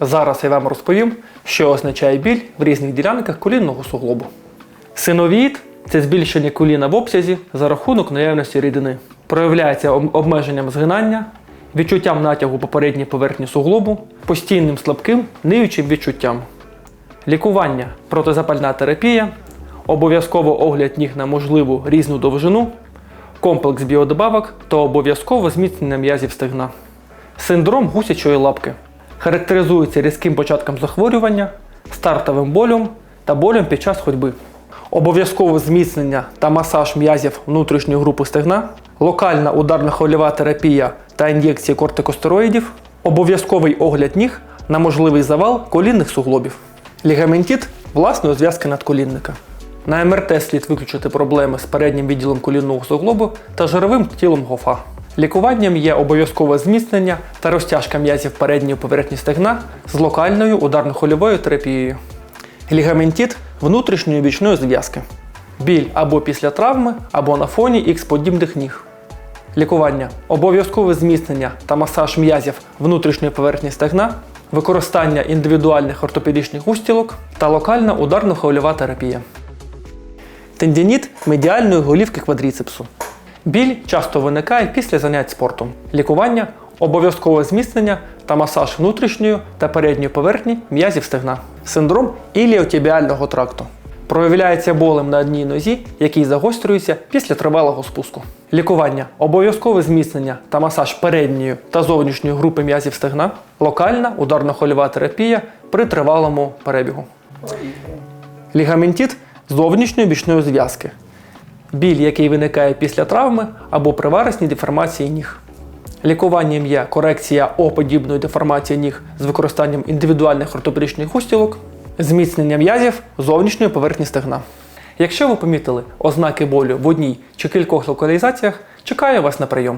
Зараз я вам розповім, що означає біль в різних ділянках колінного суглобу. Синовіїд це збільшення коліна в обсязі за рахунок наявності рідини. Проявляється обмеженням згинання, відчуттям натягу попередньої поверхні суглобу, постійним слабким, ниючим відчуттям. Лікування, протизапальна терапія, обов'язково огляд ніг на можливу різну довжину, комплекс біодобавок та обов'язково зміцнення м'язів стегна. Синдром гусячої лапки характеризується різким початком захворювання, стартовим болем та болем під час ходьби. Обов'язкове зміцнення та масаж м'язів внутрішньої групи стегна, локальна ударно-хвильова терапія та ін'єкції кортикостероїдів, обов'язковий огляд ніг на можливий завал колінних суглобів. Лігаментіт власної зв'язки надколінника. На МРТ слід виключити проблеми з переднім відділом колінного суглобу та жировим тілом гофа. Лікуванням є обов'язкове зміцнення та розтяжка м'язів передньої поверхні стегна з локальною ударно-хвильовою терапією. Лігаментіт внутрішньої бічної зв'язки. Біль або після травми, або на фоні ікс-подібних ніг. Лікування, обов'язкове зміцнення та масаж м'язів внутрішньої поверхні стегна, використання індивідуальних ортопедичних устілок та локальна ударно-хвильова терапія. Тендініт медіальної голівки квадріцепсу. Біль часто виникає після занять спортом. Лікування обов'язкове зміцнення та масаж внутрішньої та передньої поверхні м'язів стегна. Синдром іліотібіального тракту. Проявляється болем на одній нозі, який загострюється після тривалого спуску. Лікування обов'язкове зміцнення та масаж передньої та зовнішньої групи м'язів стегна, локальна ударно-хвильова терапія при тривалому перебігу. Лігаментіт зовнішньої бічної зв'язки. Біль, який виникає після травми або при деформації ніг. Лікуванням є корекція О-подібної деформації ніг з використанням індивідуальних ортопедичних устілок, зміцнення м'язів зовнішньої поверхні стегна. Якщо ви помітили ознаки болю в одній чи кількох локалізаціях, чекаю вас на прийом.